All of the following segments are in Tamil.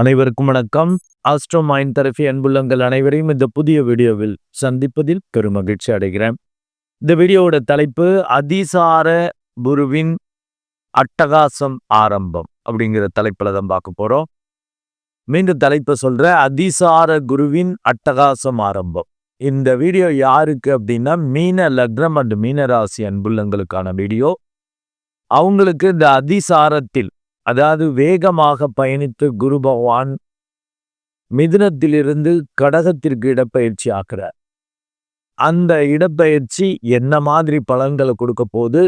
அனைவருக்கும் வணக்கம். ஆஸ்ட்ரோ மைண்ட் தெரபி அன்புள்ளங்கள் அனைவரையும் இந்த புதிய வீடியோவில் சந்திப்பதில் பெரும் மகிழ்ச்சி அடைகிறேன். இந்த வீடியோவோட தலைப்பு அதிசார குருவின் அட்டகாசம் ஆரம்பம் அப்படிங்கிற தலைப்பில் தான் பார்க்க போகிறோம் மீண்டும் தலைப்பை சொல்ற அதிசார குருவின் அட்டகாசம் ஆரம்பம். இந்த வீடியோ யாருக்கு அப்படின்னா மீன லக்னம் அண்ட் மீனராசி அன்புள்ளங்களுக்கான வீடியோ. அவங்களுக்கு இந்த அதிசாரத்தில் அதாவது வேகமாக பயணித்து குரு பகவான் மிதுனத்திலிருந்து கடகத்திற்கு இடப்பெயர்ச்சி ஆக்குறார். அந்த இடப்பெயர்ச்சி என்ன மாதிரி பலன்களை கொடுக்க போது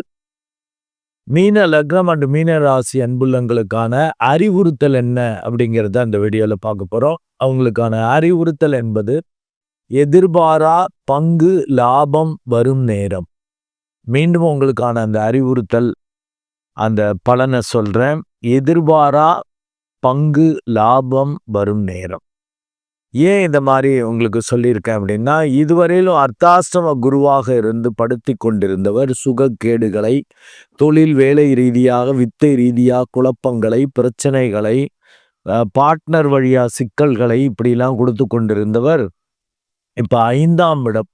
மீன லக்னம் அண்ட் மீன ராசி அன்புள்ளங்களுக்கான அறிவுறுத்தல் என்ன அப்படிங்கிறத அந்த வீடியோவில் பார்க்க போகிறோம் அவங்களுக்கான அறிவுறுத்தல் என்பது எதிர்பாரா பங்கு லாபம் வரும் நேரம். மீண்டும் உங்களுக்கான அந்த அறிவுறுத்தல் அந்த பலனை சொல்கிறேன் எதிர்பாரா பங்கு லாபம் வரும் நேரம். ஏன் இந்த மாதிரி உங்களுக்கு சொல்லியிருக்கேன் அப்படின்னா இதுவரையிலும் அர்த்தாஷ்டம குருவாக இருந்து படுத்தி கொண்டிருந்தவர் சுகக்கேடுகளை தொழில் வேலை ரீதியாக வித்தை ரீதியாக குழப்பங்களை பிரச்சனைகளை பார்ட்னர் வழியாக சிக்கல்களை இப்படிலாம் கொடுத்து கொண்டிருந்தவர் இப்போ ஐந்தாம் இடம்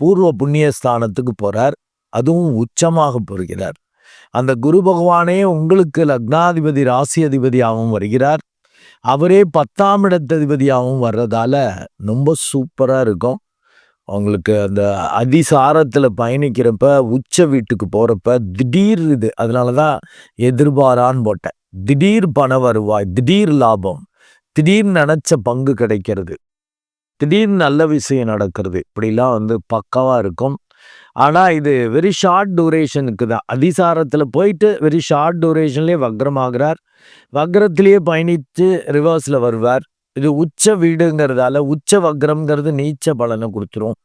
பூர்வ புண்ணிய ஸ்தானத்துக்கு அதுவும் உச்சமாக போகிறார். அந்த குரு பகவானே உங்களுக்கு லக்னாதிபதி ராசி அதிபதியாகவும் வருகிறார். அவரே பத்தாம் இடத்ததிபதியாகவும் வர்றதால ரொம்ப சூப்பராக இருக்கும். அவங்களுக்கு அந்த அதிசாரத்தில் பயணிக்கிறப்ப உச்ச வீட்டுக்கு போகிறப்ப திடீர் இது. அதனால தான் எதிர்பாரான்னு போட்டேன். திடீர் பண வருவாய் திடீர் லாபம் திடீர் நினச்ச பங்கு கிடைக்கிறது. திடீர்னு நல்ல விஷயம் நடக்கிறது. இப்படிலாம் வந்து பக்கவாக இருக்கும். ஆனால் இது வெரி ஷார்ட் டூரேஷனுக்கு தான். அதிசாரத்தில் போயிட்டு வெரி ஷார்ட் டூரேஷன்லேயே வக்ரமாகிறார் வக்ரத்திலேயே பயணித்து ரிவர்ஸில் வருவார். இது உச்ச வீடுங்கிறதால உச்ச வக்ரம்ங்கிறது நீச்ச பலனை கொடுத்துரும்.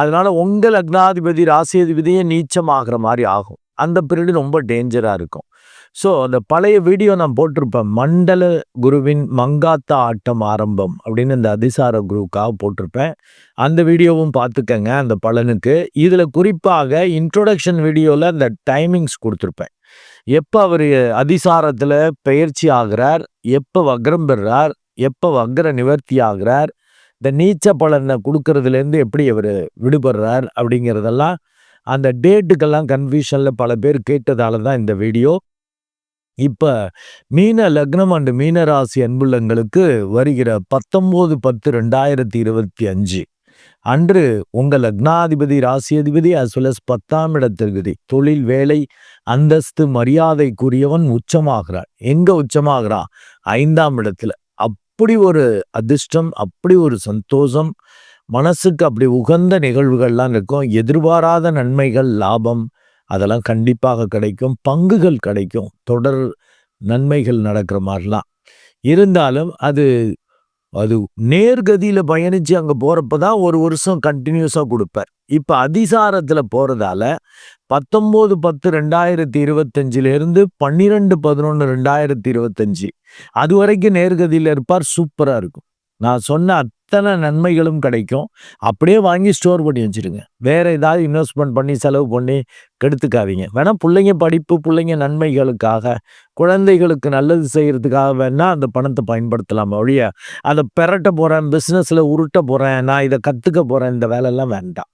அதனால உங்கள் லக்னாதிபதி ராசியதிபதியே நீச்சமாகிற மாதிரி ஆகும். அந்த பீரியடு ரொம்ப டேஞ்சராக இருக்கும். ஸோ அந்த பழைய வீடியோ நான் போட்டிருப்பேன். மண்டல குருவின் மங்காத்தா ஆட்டம் ஆரம்பம் அப்படின்னு இந்த அதிசார குருவுக்காக போட்டிருப்பேன். அந்த வீடியோவும் பார்த்துக்கங்க அந்த பலனுக்கு. இதில் குறிப்பாக இன்ட்ரொடக்ஷன் வீடியோவில் அந்த டைமிங்ஸ் கொடுத்துருப்பேன். எப்போ அவர் அதிசாரத்தில் பயிற்சி ஆகிறார் எப்போ வக்ரம் பெறுறார் எப்போ வக்ர நிவர்த்தி ஆகிறார் இந்த நீச்ச பலனை கொடுக்கறதுலேருந்து எப்படி அவர் விடுபடுறார் அப்படிங்கிறதெல்லாம் அந்த டேட்டுக்கெல்லாம் கன்ஃபியூஷனில் பல பேர் கேட்டதால தான் இந்த வீடியோ இப்போ மீன லக்னம் அண்டு மீனராசி அன்புள்ளங்களுக்கு வருகிற பத்தொம்போது பத்து ரெண்டாயிரத்தி இருபத்தி அஞ்சு அன்று உங்கள் லக்னாதிபதி ராசியதிபதி அஸ் வெல் அஸ் பத்தாம் இடத்திற்கு தொழில் வேலை அந்தஸ்து மரியாதைக்குரியவன் உச்சமாகிறான் எங்க உச்சமாகிறான் ஐந்தாம் இடத்துல. அப்படி ஒரு அதிர்ஷ்டம் அப்படி ஒரு சந்தோஷம் மனசுக்கு அப்படி உகந்த நிகழ்வுகள்லாம் இருக்கும். எதிர்பாராத நன்மைகள் லாபம் அதெல்லாம் கண்டிப்பாக கிடைக்கும். பங்குகள் கிடைக்கும். தொடர் நன்மைகள் நடக்கிற மாதிரிலாம். இருந்தாலும் அது அது நேர்கதியில் பயணித்து அங்கே போகிறப்ப தான் ஒரு வருஷம் கண்டினியூஸாக கொடுப்பார். இப்போ அதிசாரத்தில் போகிறதால பத்தொம்போது பத்து ரெண்டாயிரத்தி இருபத்தஞ்சிலேருந்து பன்னிரெண்டு பதினொன்று ரெண்டாயிரத்தி இருபத்தஞ்சி. அது வரைக்கும் நேர்கதியில் இருப்பார். சூப்பராக இருக்கும். நான் சொன்ன அத்தனை நன்மைகளும் கிடைக்கும். அப்படியே வாங்கி ஸ்டோர் பண்ணி வச்சுருங்க. வேற ஏதாவது இன்வெஸ்ட்மெண்ட் பண்ணி செலவு பண்ணி கெடுத்துக்காதீங்க. வேணால் பிள்ளைங்க படிப்பு பிள்ளைங்க நன்மைகளுக்காக குழந்தைகளுக்கு நல்லது செய்கிறதுக்காக வேணால் அந்த பணத்தை பயன்படுத்தலாம். ஒழிய அதை பெரட்ட போகிறேன் பிஸ்னஸில் உருட்ட போகிறேன் நான் இதை கற்றுக்க போகிறேன் இந்த வேலையெல்லாம் வேண்டாம்.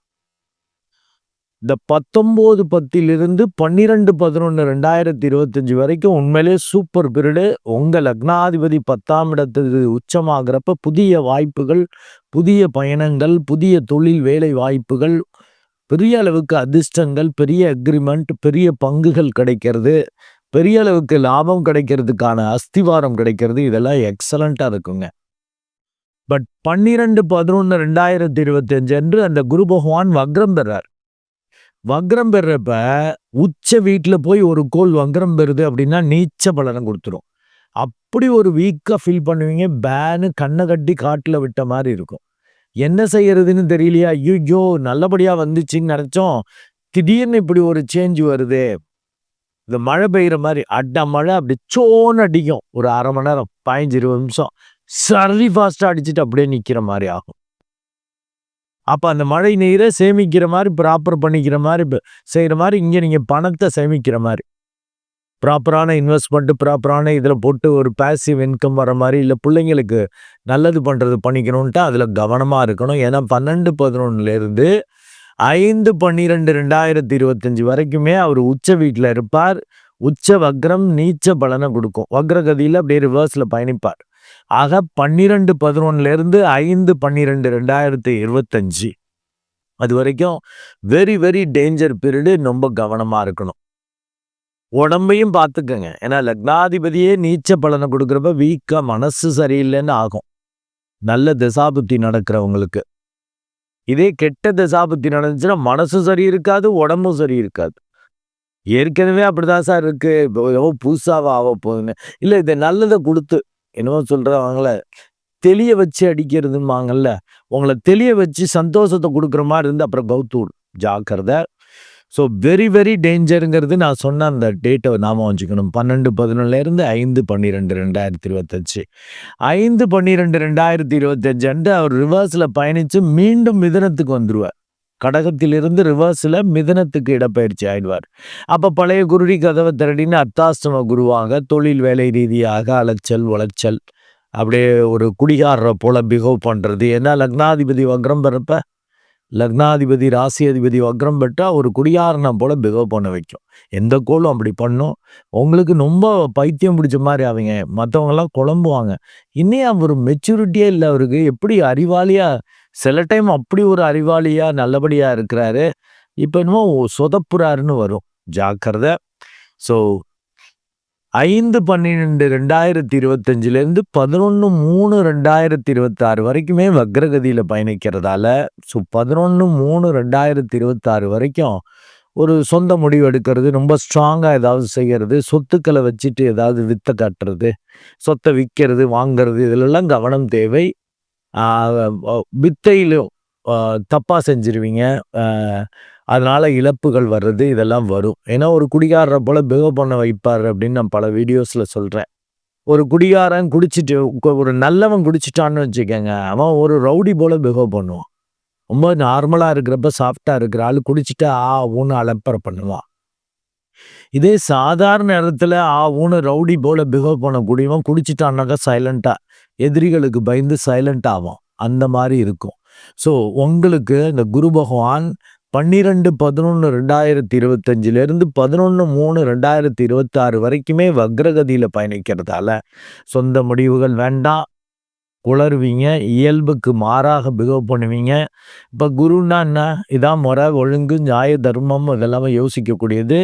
இந்த பத்தொம்போது பத்திலிருந்து பன்னிரெண்டு பதினொன்று ரெண்டாயிரத்தி இருபத்தஞ்சி வரைக்கும் உண்மையிலே சூப்பர் பீரியடு உங்கள் லக்னாதிபதி பத்தாம் இடத்துக்கு உச்சமாகிறப்ப புதிய வாய்ப்புகள் புதிய பயணங்கள் புதிய தொழில் வேலை வாய்ப்புகள் பெரிய அளவுக்கு அதிர்ஷ்டங்கள் பெரிய அக்ரிமெண்ட் பெரிய பங்குகள் கிடைக்கிறது. பெரிய அளவுக்கு லாபம் கிடைக்கிறதுக்கான அஸ்திவாரம் கிடைக்கிறது. இதெல்லாம் எக்ஸலண்ட்டாக இருக்குங்க. பட் பன்னிரெண்டு பதினொன்று ரெண்டாயிரத்தி இருபத்தஞ்சு அன்று அந்த குரு பகவான் வக்ரம் பெறார். வக்ரம் பெறப்ப உச்ச வீட்டில் போய் ஒரு கோல் வக்ரம் பெறுது அப்படின்னா நீச்ச பலனம் கொடுத்துரும். அப்படி ஒரு வீக்காக ஃபீல் பண்ணுவீங்க பேனு கண்ணை கட்டி காட்டில் விட்ட மாதிரி இருக்கும். என்ன செய்யறதுன்னு தெரியலையா? ஐயோ நல்லபடியாக வந்துச்சுன்னு நினச்சோம். திடீர்னு இப்படி ஒரு சேஞ்ச் வருது. இந்த மழை பெய்கிற மாதிரி அட்ட மழை அப்படி சோன்னு அடிக்கும். ஒரு அரை மணி நேரம் பதினஞ்சு இருபது நிமிஷம். சரி ஃபாஸ்ட்டாக அடிச்சுட்டு அப்படியே நிற்கிற மாதிரி ஆகும். அப்போ அந்த மழை நீரை சேமிக்கிற மாதிரி ப்ராப்பர் பண்ணிக்கிற மாதிரி செய்கிற மாதிரி இங்கே நீங்கள் பணத்தை சேமிக்கிற மாதிரி. ப்ராப்பரான இன்வெஸ்ட்மெண்ட்டு ப்ராப்பரான இதில் போட்டு ஒரு பேசிவ் இன்கம் வர மாதிரி இல்லை பிள்ளைங்களுக்கு நல்லது பண்ணுறது பண்ணிக்கணுன்ட்டு அதில் கவனமாக இருக்கணும். ஏன்னா பன்னெண்டு பதினொன்னுலேருந்து ஐந்து பன்னிரெண்டு ரெண்டாயிரத்தி இருபத்தஞ்சி வரைக்குமே அவர் உச்ச வீட்டில் இருப்பார். உச்ச வக்ரம் நீச்ச பலனை கொடுக்கும். வக்ரகதியில் அப்படியே ரிவர்ஸில் பயணிப்பார். ஆக பன்னிரெண்டு பதினொன்னுலேருந்து ஐந்து பன்னிரெண்டு ரெண்டாயிரத்தி இருபத்தஞ்சி. அது வரைக்கும் வெரி வெரி டேஞ்சர் பீரியடு ரொம்ப கவனமாக இருக்கணும். உடம்பையும் பார்த்துக்கங்க. ஏன்னா லக்னாதிபதியே நீச்ச பலனை கொடுக்குறப்ப வீக்காக மனசு சரியில்லைன்னு ஆகும். நல்ல திசாபுத்தி நடக்கிறவங்களுக்கு. இதே கெட்ட திசாபுத்தி நடந்துச்சுன்னா மனசும் சரி இருக்காது உடம்பும் சரி இருக்காது. ஏற்கனவே அப்படிதான் சார் இருக்கு. எவ்வளோ புதுசாவா ஆக போகுதுன்னு. இல்லை இதை நல்லதை கொடுத்து என்னவோ சொல்கிறவங்கள தெளிய வச்சு அடிக்கிறதுமாங்கல்ல உங்களை தெளிய வச்சு சந்தோஷத்தை கொடுக்குற மாதிரி இருந்து அப்புறம் கௌத்தூர் ஜாக்கிரதை. ஸோ வெரி வெரி டேஞ்சருங்கிறது நான் சொன்ன அந்த டேட்டை நாம வச்சுக்கணும். பன்னெண்டு பதினொன்னுலேருந்து ஐந்து பன்னிரெண்டு ரெண்டாயிரத்தி இருபத்தஞ்சு. ஐந்து பன்னிரெண்டு ரெண்டாயிரத்தி இருபத்தஞ்சு அன்று அவர் ரிவர்ஸில் பயணித்து மீண்டும் மிதனத்துக்கு வந்துடுவார் கடகத்திலிருந்து ரிவர்ஸில் மிதனத்துக்கு இடப்பயிற்சி ஆயிடுவார். அப்போ பழைய குருடி கதவை திரடின்னு அர்த்தாசிரம குருவாக தொழில் வேலை ரீதியாக அலைச்சல் உளைச்சல் அப்படியே ஒரு குடிகாரரை போல பிஹேவ் பண்ணுறது ஏன்னா லக்னாதிபதி வக்ரம் பெறப்ப லக்னாதிபதி ராசி அதிபதி வக்ரம் பெற்றால் ஒரு குடியாரனை போல பிகவ் பண்ண வைக்கும். எந்த கோலும் அப்படி பண்ணும். உங்களுக்கு ரொம்ப பைத்தியம் பிடிச்ச மாதிரி அவங்க மற்றவங்கெல்லாம் குழம்புவாங்க. இன்னும் ஒரு மெச்சூரிட்டியே இல்லை அவருக்கு. எப்படி அறிவாளியாக சில டைம் அப்படி ஒரு அறிவாளியாக நல்லபடியாக இருக்கிறாரு. இப்போ என்னமோ சொதப்புறாருன்னு வரும். ஜாக்கிரதை. ஸோ ஐந்து பன்னிரெண்டு ரெண்டாயிரத்தி இருபத்தஞ்சிலேருந்து பதினொன்று மூணு ரெண்டாயிரத்தி இருபத்தாறு வரைக்குமே வக்ரகதியில் பயணிக்கிறதால ஸோ பதினொன்று மூணு ரெண்டாயிரத்தி இருபத்தாறு வரைக்கும் ஒரு சொந்த முடிவு எடுக்கிறது ரொம்ப ஸ்ட்ராங்காக ஏதாவது செய்கிறது சொத்துக்களை வச்சுட்டு ஏதாவது வித்தை காட்டுறது சொத்தை விற்கிறது வாங்கிறது இதிலெல்லாம் கவனம் தேவை. வித்தையிலும் தப்பாக செஞ்சிருவீங்க. அதனால் இழப்புகள் வர்றது இதெல்லாம் வரும். ஏன்னா ஒரு குடிகாரரை போல் பிஹேவ் பண்ண வைப்பார் அப்படின்னு நான் பல வீடியோஸில் சொல்கிறேன் ஒரு குடிகாரன் குடிச்சிட்டு ஒரு நல்லவன் குடிச்சிட்டான்னு வச்சுக்கோங்க அவன் ஒரு ரவுடி போல் பிஹேவ் பண்ணுவான். ரொம்ப நார்மலாக இருக்கிறப்ப சாஃப்டாக இருக்கிற ஆள் குடிச்சிட்டு ஆ ஊன்னு அலப்பறை பண்ணுவான். இதே சாதாரண இடத்துல ஆ ஊன்னு ரவுடி போல பண்ண பண்ணக்கூடியவன் குடிச்சிட்டான்னாக்கா சைலண்ட்டாக எதிரிகளுக்கு பயந்து சைலண்ட் ஆகும் அந்த மாதிரி இருக்கும். ஸோ உங்களுக்கு இந்த குரு பகவான் பன்னிரெண்டு பதினொன்று ரெண்டாயிரத்தி இருபத்தஞ்சிலேருந்து பதினொன்று மூணு ரெண்டாயிரத்தி இருபத்தாறு வரைக்குமே வக்ரகதியில் பயணிக்கிறதால சொந்த முடிவுகள் வேண்டாம். குளருவீங்க இயல்புக்கு மாறாக பிகவ் பண்ணுவீங்க. இப்போ குருன்னா என்ன? இதான் முறை ஒழுங்கு நியாய தர்மம் இதெல்லாமே யோசிக்கக்கூடியது.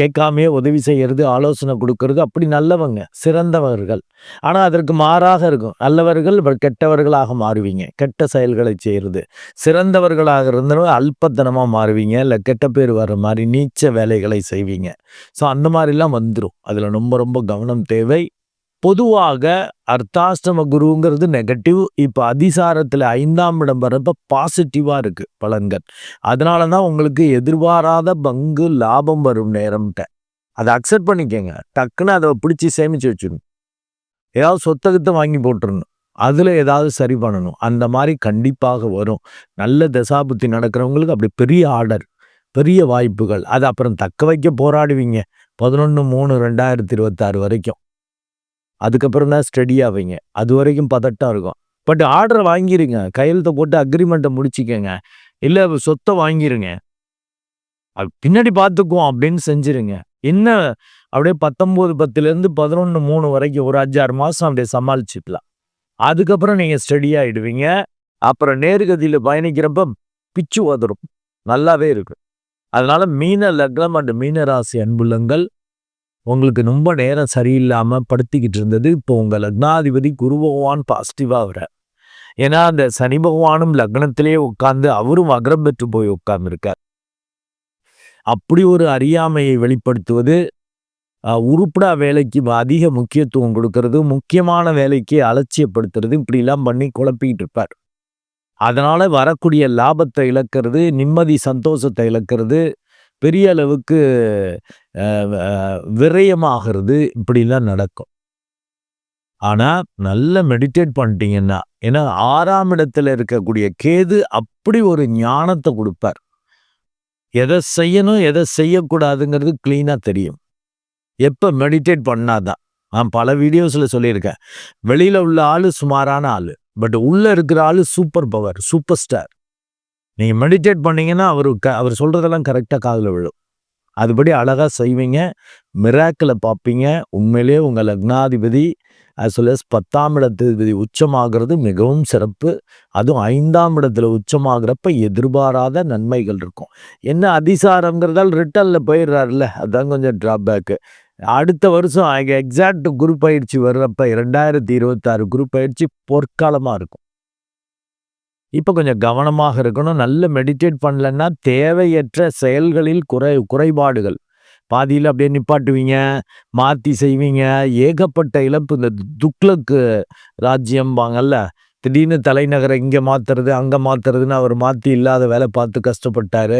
கேட்காமையே உதவி செய்கிறது ஆலோசனை கொடுக்கறது அப்படி நல்லவங்க சிறந்தவர்கள். ஆனால் அதற்கு மாறாக இருக்கும். நல்லவர்கள் கெட்டவர்களாக மாறுவீங்க. கெட்ட செயல்களை செய்கிறது சிறந்தவர்களாக இருந்தவங்க அல்பத்தனமாக மாறுவீங்க. இல்லை கெட்ட பேர் வர்ற மாதிரி நீச்ச வேலைகளை செய்வீங்க. ஸோ அந்த மாதிரிலாம் வந்துடும் அதில் ரொம்ப ரொம்ப கவனம் தேவை. பொதுவாக அர்த்தாஷ்டம குருங்கிறது நெகட்டிவ் இப்போ அதிசாரத்தில் ஐந்தாம் இடம் வர்றப்ப பாசிட்டிவாக இருக்குது பலன்கள். அதனால தான் உங்களுக்கு எதிர்பாராத பங்கு லாபம் வரும் நேரம்ட்ட. அதை அக்செப்ட் பண்ணிக்கோங்க. டக்குன்னு அதை பிடிச்சி சேமித்து வச்சிடணும். ஏதாவது சொத்தகத்தை வாங்கி போட்டுருணும் அதில் ஏதாவது சரி பண்ணணும். அந்த மாதிரி கண்டிப்பாக வரும். நல்ல தசாபுத்தி நடக்கிறவங்களுக்கு அப்படி பெரிய ஆர்டர் பெரிய வாய்ப்புகள். அது அப்புறம் தக்க வைக்க போராடுவீங்க. பதினொன்று மூணு ரெண்டாயிரத்தி இருபத்தாறு வரைக்கும். அதுக்கப்புறம் தான் ஸ்டடி ஆவீங்க அது வரைக்கும் பதட்டம் இருக்கும். பட் ஆர்டரை வாங்கிடுங்க கையெழுத்தை போட்டு அக்ரிமெண்ட்டை முடிச்சிக்கங்க. இல்லை சொத்தை வாங்கிடுங்க அது பின்னாடி பார்த்துக்குவோம் அப்படின்னு செஞ்சுருங்க. என்ன? அப்படியே பத்தொம்போது பத்துலேருந்து பதினொன்று மூணு வரைக்கும் ஒரு அஞ்சாறு மாதம் அப்படியே சமாளிச்சுக்கலாம். அதுக்கப்புறம் நீங்கள் ஸ்டடி ஆகிடுவீங்க அப்புறம் நேர்கதியில் பயணிக்கிறப்ப பிச்சு உதரும் நல்லாவே இருக்கு அதனால் மீன லக்னம் அண்டு மீனராசி அன்புள்ளங்கள் உங்களுக்கு ரொம்ப நேரம் சரியில்லாமல் படுத்திக்கிட்டு இருந்தது இப்போ உங்கள் லக்னாதிபதி குரு பகவான் பாசிட்டிவாக வர ஏன்னா அந்த சனி பகவானும் லக்னத்திலே உட்கார்ந்து அவரும் அகரம் பெற்று போய் உட்கார்ந்துருக்கார். அப்படி ஒரு அறியாமையை வெளிப்படுத்துவது உருப்படா வேலைக்கு அதிக முக்கியத்துவம் கொடுக்கறது முக்கியமான வேலைக்கு அலட்சியப்படுத்துறது இப்படிலாம் பண்ணி குழப்பிக்கிட்டு இருப்பார். அதனால் வரக்கூடிய லாபத்தை இழக்கிறது நிம்மதி சந்தோஷத்தை இழக்கிறது பெரிய அளவுக்கு விரயமாகிறது இப்படிலாம் நடக்கும். ஆனால் நல்லா மெடிடேட் பண்ணிட்டீங்கன்னா ஏன்னா ஆறாம் இடத்துல இருக்கக்கூடிய கேது அப்படி ஒரு ஞானத்தை கொடுப்பார். எதை செய்யணும் எதை செய்யக்கூடாதுங்கிறது க்ளீனாக தெரியும். எப்போ மெடிடேட் பண்ணாதான். நான் பல வீடியோஸில் சொல்லியிருக்கேன். வெளியில் உள்ள ஆள் சுமாரான ஆள். பட் உள்ளே இருக்கிற ஆள் சூப்பர் பவர் சூப்பர் ஸ்டார் நீங்கள் மெடிடேட் பண்ணீங்கன்னா அவர் க அவர் சொல்கிறதெல்லாம் கரெக்டாக காதில் விழும். அதுபடி அழகாக செய்வீங்க. மிராக்கில் பார்ப்பீங்க. உண்மையிலே உங்கள் லக்னாதிபதி ஆஸ் வெல் எஸ் பத்தாம் இடத்திபதி உச்சமாகிறது மிகவும் சிறப்பு. அதுவும் ஐந்தாம் இடத்துல உச்சமாகிறப்ப எதிர்பாராத நன்மைகள் இருக்கும். என்ன அதிசாரங்கிறதால் ரிட்டனில் போயிடுறாருல்ல அதுதான் கொஞ்சம் ட்ராபேக்கு அடுத்த வருஷம் எக்ஸாக்ட் குரு பயிற்சி வர்றப்ப இரண்டாயிரத்தி இருபத்தாறு குரு பயிற்சி பொற்காலமாக இருக்கும். இப்போ கொஞ்சம் கவனமாக இருக்கணும். நல்ல மெடிடேட் பண்ணலன்னா தேவையற்ற செயல்களில் குறை குறைபாடுகள். பாதியில் அப்படியே நிப்பாட்டுவீங்க மாற்றி செய்வீங்க. ஏகப்பட்ட இழப்பு. இந்த துக்ளக்கு ராஜ்யம்பாங்கல்ல திடீர்னு தலைநகரை இங்கே மாற்றுறது அங்கே மாற்றுறதுன்னு அவர் மாற்றி இல்லாத வேலை பார்த்து கஷ்டப்பட்டார்.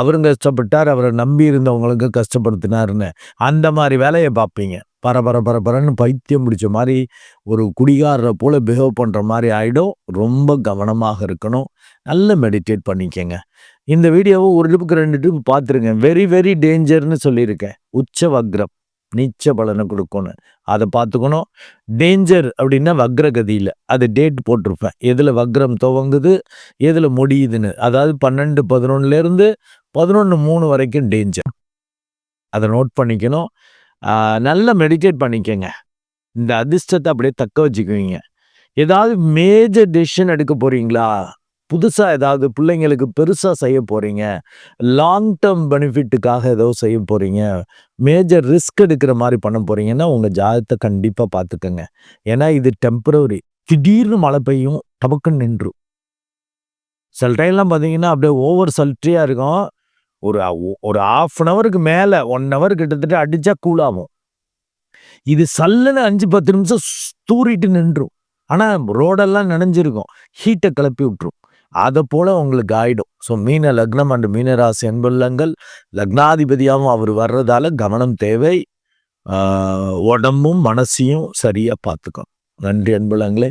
அவரும் கஷ்டப்பட்டார் அவரை நம்பி இருந்தவங்களுக்கு கஷ்டப்படுத்தினாருன்னு. அந்த மாதிரி வேலையை பார்ப்பீங்க. பரபர பரபரன்னு பைத்தியம் பிடிச்ச மாதிரி ஒரு குடிகாரரை போல் பிஹேவ் பண்ணுற மாதிரி ஆகிடும் ரொம்ப கவனமாக இருக்கணும். நல்ல மெடிடேட் பண்ணிக்கங்க. இந்த வீடியோவை ஒரு ட்ரிப்புக்கு ரெண்டு ட்ரிப் பார்த்துருங்க. வெரி வெரி டேஞ்சர்னு சொல்லியிருக்கேன். உச்ச வக்ரம் நீச்ச பலனை கொடுக்கணும் அதை பார்த்துக்கணும். டேஞ்சர் அப்படின்னா வக்ரகதியில். அது டேட் போட்டிருப்பேன். எதில் வக்ரம் துவங்குது எதில் முடியுதுன்னு. அதாவது பன்னெண்டு பதினொன்னுலேருந்து பதினொன்று மூணு வரைக்கும் டேஞ்சர் அதை நோட் பண்ணிக்கணும். நல்ல மெடிடேட் பண்ணிக்கங்க. இந்த அதிர்ஷ்டத்தை அப்படியே தக்க வச்சுக்குவீங்க. ஏதாவது மேஜர் டெசிஷன் எடுக்க போகிறீங்களா புதுசாக ஏதாவது பிள்ளைங்களுக்கு பெருசாக செய்ய போகிறீங்க லாங் டேர்ம் பெனிஃபிட்டுக்காக ஏதோ செய்ய போகிறீங்க மேஜர் ரிஸ்க் எடுக்கிற மாதிரி பண்ண போகிறீங்கன்னா உங்கள் ஜாதத்தை கண்டிப்பாக பார்த்துக்கோங்க. ஏன்னா இது டெம்பரவரி திடீர்னு மழை பெய்யும் டபக்குன்னு நின்றும் சில டைம்லாம் பார்த்தீங்கன்னா அப்படியே ஓவர் சல்ட்ரியாக இருக்கும். ஒரு ஒரு ஆஃப் அன் ஹவருக்கு மேலே ஒன் ஹவர் கிட்டத்தட்ட அடித்தா கூலாகும் இது சல்லுன்னு அஞ்சு பத்து நிமிஷம் தூரிட்டு நின்றும். ஆனால் ரோடெல்லாம் நினைஞ்சிருக்கும். ஹீட்டை கிளப்பி விட்டுரும். அதை போல் உங்களுக்கு ஆகிடும் ஸோ மீன லக்னம் அண்டு மீனராசி என்பல்லங்கள் லக்னாதிபதியாகவும் அவர் வர்றதால கவனம் தேவை. உடம்பும் மனசையும் சரியாக பார்த்துக்கணும். நன்றி அன்புலங்களே